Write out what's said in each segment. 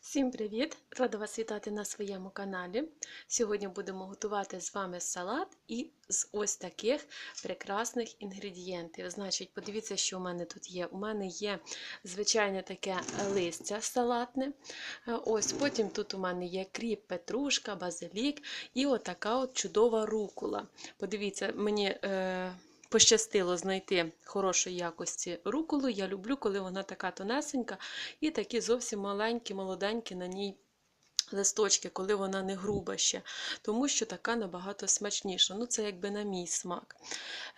Всім привіт! Рада вас вітати на своєму каналі. Сьогодні будемо готувати з вами салат і з ось таких прекрасних інгредієнтів. Значить, подивіться, що у мене тут є. У мене є звичайне таке листя салатне. Е, Ось потім тут у мене є кріп, петрушка, базилік і отака от чудова рукула. Подивіться, мені. Е Пощастило знайти хорошої якості руколу. Я люблю, коли вона така тонесенька, і такі зовсім маленькі, молоденькі на ній листочки, коли вона не груба ще, тому що така набагато смачніша. Ну, це якби на мій смак.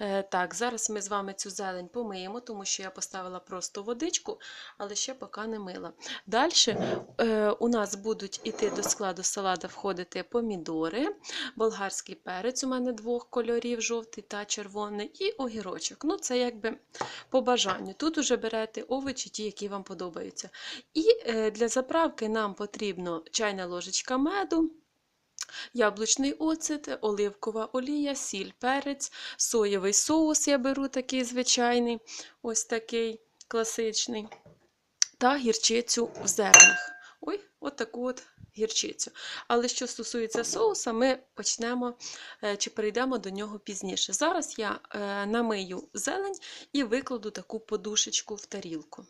Е, так, зараз ми з вами цю зелень помиємо, тому що я поставила просто водичку, але ще поки не мила. Далі е, у нас будуть іти до складу салата входити помідори, болгарський перець у мене двох кольорів, жовтий та червоний, і огірочок. Ну, це якби по бажанню. Тут уже берете овочі, ті, які вам подобаються. І е, для заправки нам потрібно чайна ложечка меду. Яблучний оцет, оливкова олія, сіль, перець, соєвий соус я беру такий звичайний, ось такий класичний, та гірчицю в зернах. Ой, от таку от гірчицю. Але що стосується соуса, ми почнемо е, чи перейдемо до нього пізніше. Зараз я е, намию зелень і викладу таку подушечку в тарілку.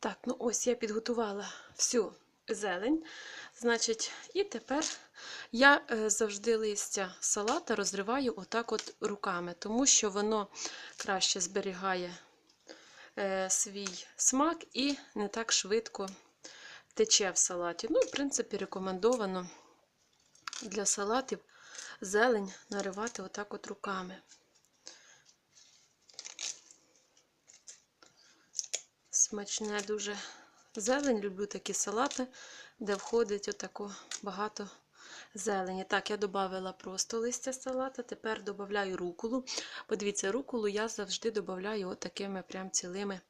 Так, ну ось я підготувала всю зелень. Значить, і тепер я е, завжди листя салата розриваю отак от руками, тому що воно краще зберігає е, свій смак і не так швидко тече в салаті. Ну, в принципі, рекомендовано для салатів зелень наривати отак от руками. Смачне дуже зелень. Люблю такі салати, де входить отако багато зелені. Так, я додала просто листя салата, тепер додаю руколу. Подивіться, руколу я завжди додаю такими прям цілими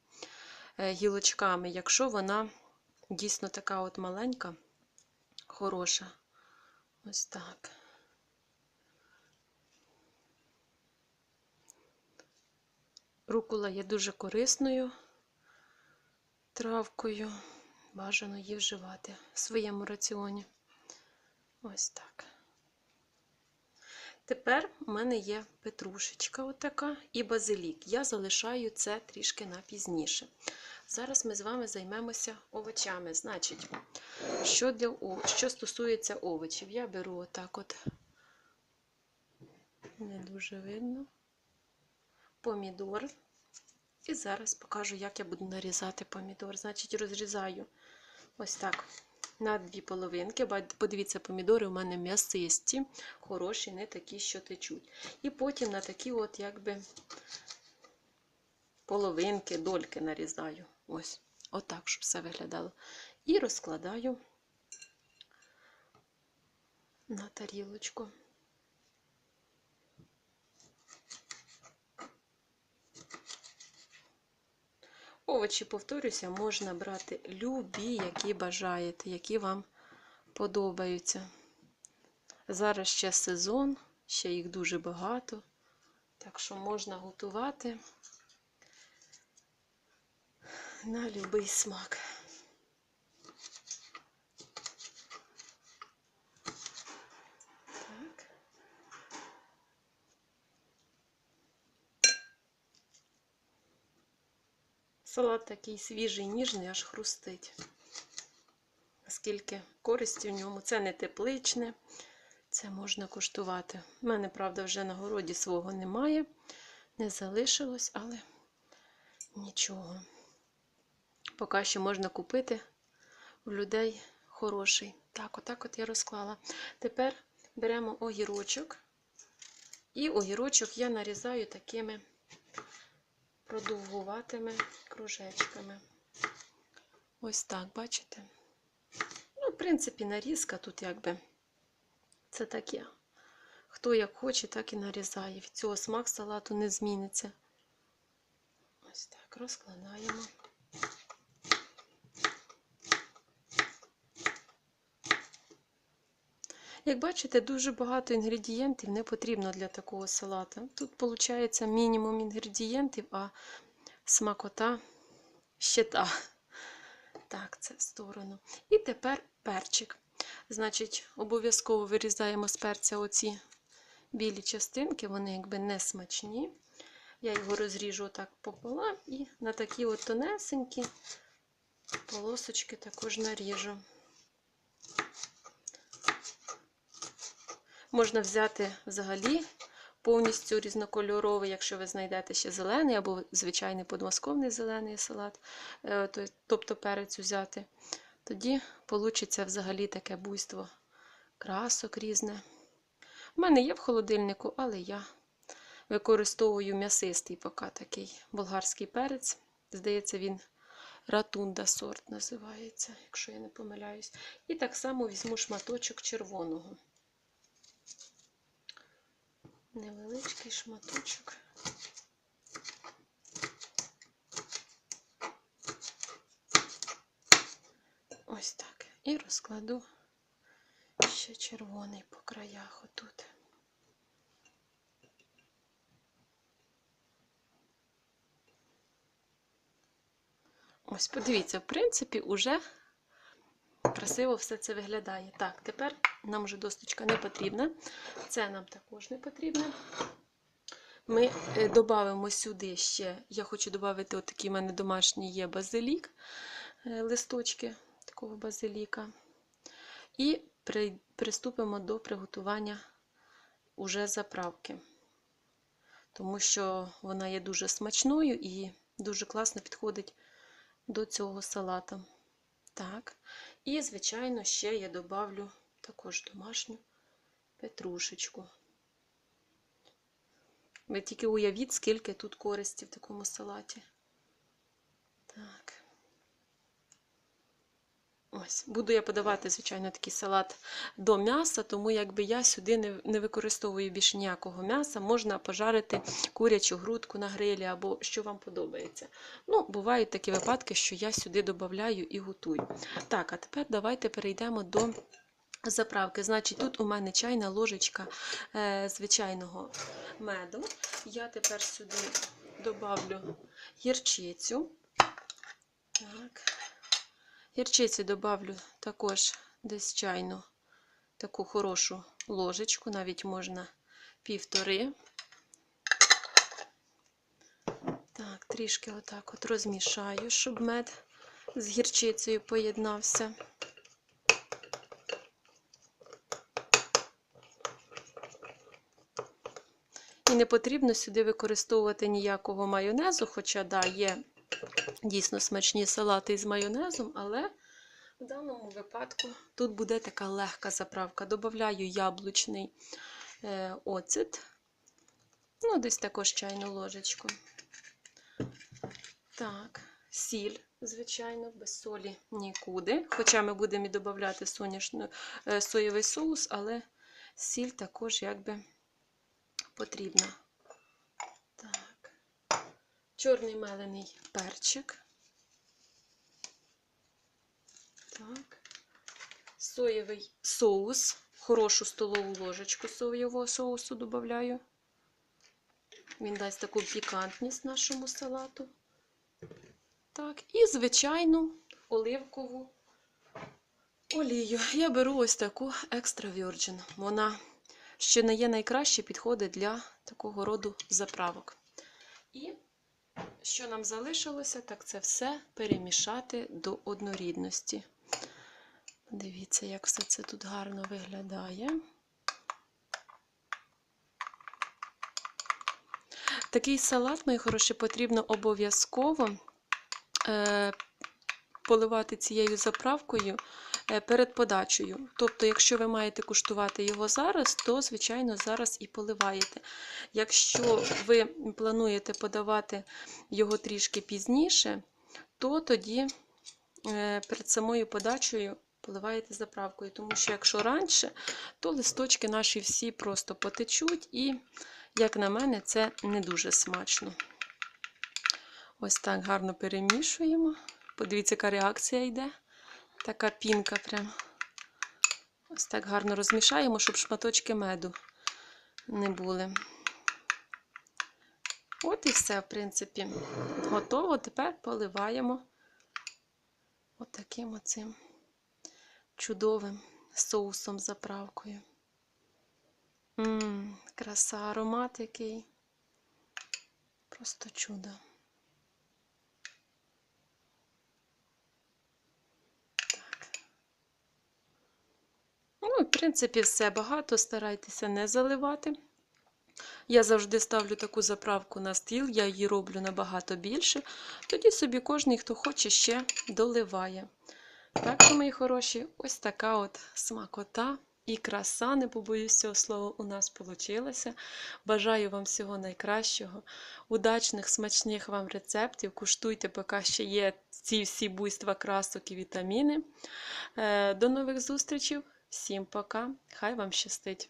е, гілочками, якщо вона дійсно така от маленька, хороша. Ось так. Рукола є дуже корисною травкою. Бажано її вживати в своєму раціоні. Ось так. Тепер у мене є петрушечка отака і базилік. Я залишаю це трішки на пізніше. Зараз ми з вами займемося овочами. Значить, що, для, що стосується овочів, я беру отак от, не дуже видно, помідор. І зараз покажу, як я буду нарізати помідор. Значить, розрізаю ось так на дві половинки. Подивіться, помідори у мене м'ясисті, хороші, не такі, що течуть. І потім на такі от, якби, половинки, дольки нарізаю. Ось, отак, щоб все виглядало. І розкладаю на тарілочку. Овочі, повторюся, можна брати любі, які бажаєте, які вам подобаються. Зараз ще сезон, ще їх дуже багато, так що можна готувати на будь-який смак. Салат такий свіжий, ніжний, аж хрустить. Скільки користі в ньому. Це не тепличне, це можна куштувати. У мене, правда, вже на городі свого немає, не залишилось, але нічого. Поки що можна купити у людей хороший. Так, отак от я розклала. Тепер беремо огірочок. І огірочок я нарізаю такими продовгуватими кружечками. Ось так, бачите? Ну, в принципі, нарізка тут якби це таке. Хто як хоче, так і нарізає. Від цього смак салату не зміниться. Ось так, розкладаємо. Як бачите, дуже багато інгредієнтів не потрібно для такого салата. Тут, виходить, мінімум інгредієнтів, а смакота ще та. Так, це в сторону. І тепер перчик. Значить, обов'язково вирізаємо з перця оці білі частинки, вони якби не смачні. Я його розріжу отак пополам і на такі от тонесенькі полосочки також наріжу. Можна взяти взагалі повністю різнокольоровий, якщо ви знайдете ще зелений або звичайний подмосковний зелений салат, е, тобто перець взяти. Тоді вийде взагалі таке буйство красок різне. У мене є в холодильнику, але я використовую м'ясистий поки такий болгарський перець. Здається, він ратунда сорт називається, якщо я не помиляюсь. І так само візьму шматочок червоного. Невеличкий шматочок. Ось так. І розкладу ще червоний по краях отут. Ось, подивіться, в принципі, уже красиво все це виглядає. Так, тепер нам вже досточка не потрібна. Це нам також не потрібно. Ми додамо сюди ще, я хочу додати, отакий в мене домашній є базилік, е, листочки такого базиліка. І приступимо до приготування уже заправки. Тому що вона є дуже смачною і дуже класно підходить до цього салата. Так. І, звичайно, ще я добавлю також домашню петрушечку. Ви тільки уявіть, скільки тут користі в такому салаті. Так. Ось, буду я подавати, звичайно, такий салат до м'яса, тому якби я сюди не, не використовую більше ніякого м'яса. Можна пожарити курячу грудку на грилі або що вам подобається. Ну, бувають такі випадки, що я сюди додаю і готую. Так, а тепер давайте перейдемо до заправки. Значить, тут у мене чайна ложечка е, звичайного меду. Я тепер сюди добавлю гірчицю. Гірчиці добавлю також десь чайну таку хорошу ложечку, навіть можна півтори. Так, трішки отак от розмішаю, щоб мед з гірчицею поєднався. І не потрібно сюди використовувати ніякого майонезу, хоча, да, є дійсно смачні салати із майонезом, але в даному випадку тут буде така легка заправка. Добавляю яблучний е, оцет, ну, десь також чайну ложечку. Так, сіль, звичайно, без солі нікуди. Хоча ми будемо і додавати е, соєвий соус, але сіль також якби потрібна. Чорний мелений перчик. Так. Соєвий соус. Хорошу столову ложечку соєвого соусу додаю. Він дасть таку пікантність нашому салату. Так, і звичайну оливкову олію. Я беру ось таку екстра virgin. Вона ще не є найкраще підходить для такого роду заправок. І що нам залишилося, так це все перемішати до однорідності. Дивіться, як все це тут гарно виглядає. Такий салат, мої хороші, потрібно обов'язково е, поливати цією заправкою е, перед подачею. Тобто, якщо ви маєте куштувати його зараз, то, звичайно, зараз і поливаєте. Якщо ви плануєте подавати його трішки пізніше, то тоді е, перед самою подачею поливаєте заправкою. Тому що якщо раніше, то листочки наші всі просто потечуть, і, як на мене, це не дуже смачно. Ось так гарно перемішуємо. Подивіться, яка реакція йде. Така пінка прям. Ось так гарно розмішаємо, щоб шматочки меду не були. От і все, в принципі, готово. Тепер поливаємо отаким оцим чудовим соусом заправкою. Мм, краса, аромат який. Просто чудо. Так. В принципі, все багато. Старайтеся не заливати. Я завжди ставлю таку заправку на стіл, я її роблю набагато більше. Тоді собі кожен, хто хоче, ще доливає. Так мої хороші, ось така от смакота і краса, не побоюсь цього слова, у нас вийшла. Бажаю вам всього найкращого, удачних, смачних вам рецептів. Куштуйте, поки ще є ці всі буйства красок і вітаміни. Е, До нових зустрічей. Всім пока. Хай вам щастить!